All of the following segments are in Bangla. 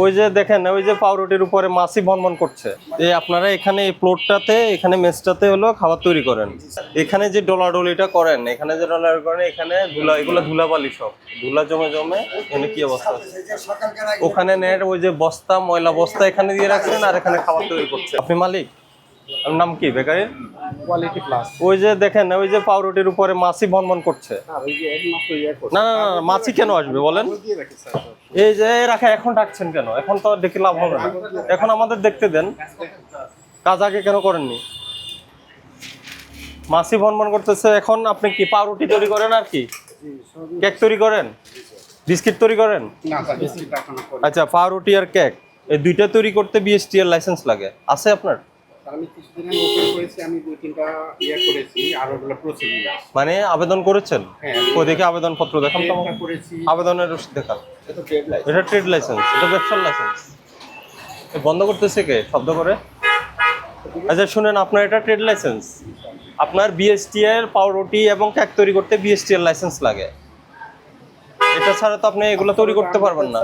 ওই যে দেখেন, ওই যে পাউরুটির উপরে মাছি ভনভন করছে। এই আপনারা এখানে এই প্লটটাতে, এখানে মেসটাতে হলো খাবার তৈরি করেন। এখানে যে ডলাডলিটা করেন, এখানে যে ডলার করেন, এখানে ধুলা, এগুলো ধুলাবালি সব। ধুলা জমে জমে, এখানে কি অবস্থা ওখানে নেট, ওই যে বস্তা, ময়লা বস্তা এখানে দিয়ে রাখছেন আর এখানে খাবার তৈরি করছে আপনি মালিক? নাম কি বেকারির কোয়ালিটি প্লাস ওই যে দেখেন ওই যে পাউরুটির উপরে মাছি ভনভন করছে। ইয়ে না না না মাছি কেন আসবে বলেন? এই যে রাখা এখন ডাকছেন কেন? এখন তো ডেকে লাভ হবে না। এখন আমাদের দেখতে দেন। কাজ আগে কেন করেননি? মাছি ভনভন করতেছে এখন আপনি কি পাউরুটি তৈরি করেন আর কি? কেক তৈরি করেন? বিস্কিট তৈরি করেন? আচ্ছা পাউরুটি আর কেক এই দুইটা তৈরি করতে বিএসটি এর লাইসেন্স লাগে। আছে আপনার? আমি কিছুদিন ওপেন করেছি আমি দুই তিনটা ইয়ে করেছি আর ওগুলো প্রসিডিং মানে আবেদন করেছেন? হ্যাঁ ওই দেখে আবেদন পত্র দেখান তো করেছি। আবেদনের রসিদ দেখান। এটা ট্রেড লাইসেন্স এটা ট্রেড লাইসেন্স এটা ব্যবসার লাইসেন্স বন্ধ করতেছে কে? শব্দ করে। আচ্ছা শুনেন আপনার এটা ট্রেড লাইসেন্স আপনার বিএসটি এর পাউরুটি এবং কেক তৈরি করতে বিএসটি এর লাইসেন্স লাগে। এটা ছাড়া তো আপনি এগুলো তৈরি করতে পারবেন না।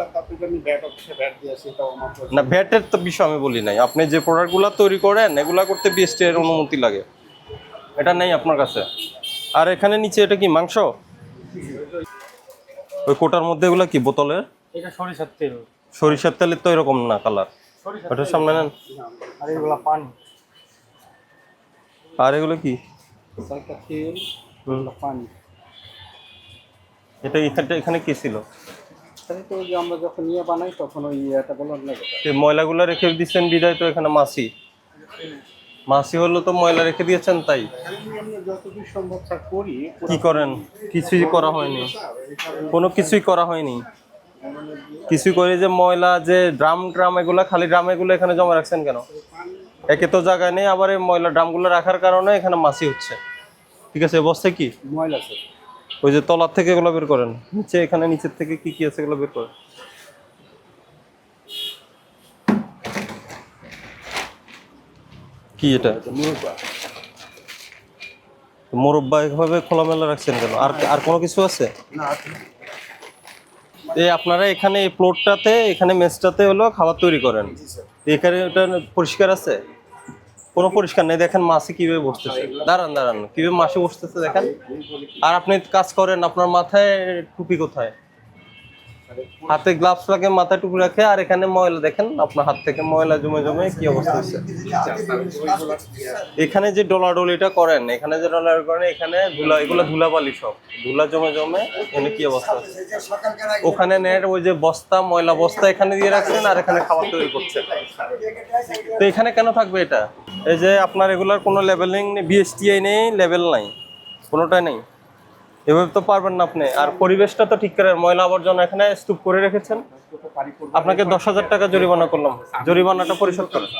না ভ্যাটের তো বিষয় আমি বলি নাই। আপনি যে প্রোডাক্টগুলো তৈরি করেন এগুলা করতে বিএসটি এর অনুমতি লাগে। এটা নেই আপনার কাছে। আর এখানে নিচে এটা কি মাংস? ওই কোটার মধ্যে এগুলো কি বোতলের? এটা সরিষার তেল। সরিষার তেলের তো এরকম না কালার। ওটার সামনে নেন। আর এগুলো পানি। আর এগুলো কি? পানি। এটা এখানটা এখানে কি ছিল? স্যার তো যে আমরা যখন ইয়ে বানাই তখন ওই ইয়েটা বলো লাগে। এই ময়লাগুলো রেখে দিচ্ছেন বিদায় তো এখানে মাছি মাছি হলো তো ময়লা রেখে দিয়েছেন তাই। যতদূর সম্ভব করি কি করেন? কিছুই করা হয়নি। কোনো কিছুই করা হয়নি। কিছুই করে যে ময়লা যে ড্রাম ড্রাম এগুলা খালি ড্রাম এগুলো এখানে জমা রাখছেন কেন? একে তো জায়গায় নেই আবার এই ময়লা ড্রামগুলো রাখার কারণে এখানে মাছি হচ্ছে। ঠিক আছে অবস্থা কি? ময়লা ওই যে তলার থেকে এগুলো বের করেন। নিচে এখানে নিচের থেকে কি কি আছে এগুলো বের করেন। কি এটা? মুরব্বা। এভাবে খোলামেলা রাখছেন কেন? আর আর কোনো কিছু আছে? আছে। এই আপনারা এখানে এই প্লটটাতে এখানে মেসটাতে হলো খাবার তৈরি করেন। এখানে ওটা পরিষ্কার আছে? কোনো পরিষ্কার নেই। দেখেন মাসি কীভাবে বসতেছে। দাঁড়ান দাঁড়ান। কীভাবে মাসে বসতেছে দেখেন। আর আপনি কাজ করেন, আপনার মাথায় টুপি কোথায়? হাতে গ্লাভস লাগে মাথায় টুকু রাখে, আর এখানে ময়লা দেখেন, আপনার হাত থেকে ময়লা জমে জমে কি অবস্থা হচ্ছে এখানে যে ডলাডলিটা করেন, এখানে যে ডলার করেন, এখানে ধুলা, এগুলো ধুলাবালি সব। ধুলা জমে জমে, এখানে কি অবস্থা হচ্ছে ওখানে নেট, ওই যে বস্তা, ময়লা বস্তা এখানে দিয়ে রাখছেন, আর এখানে খাবার তৈরি করছেন। তো এখানে কেন থাকবে এটা? এই যে আপনার এগুলার কোনো লেভেলিং নেই বিএসটিআই নেই লেভেল নাই, কোনোটাই নেই। এভাবে তো পারবেন না আপনি। আর পরিবেশটা তো ঠিক করে ময়লা আবর্জনা এখানে স্তূপ করে রেখেছেন। আপনাকে দশ হাজার টাকা জরিমানা করলাম। জরিমানাটা পরিশোধ করেন।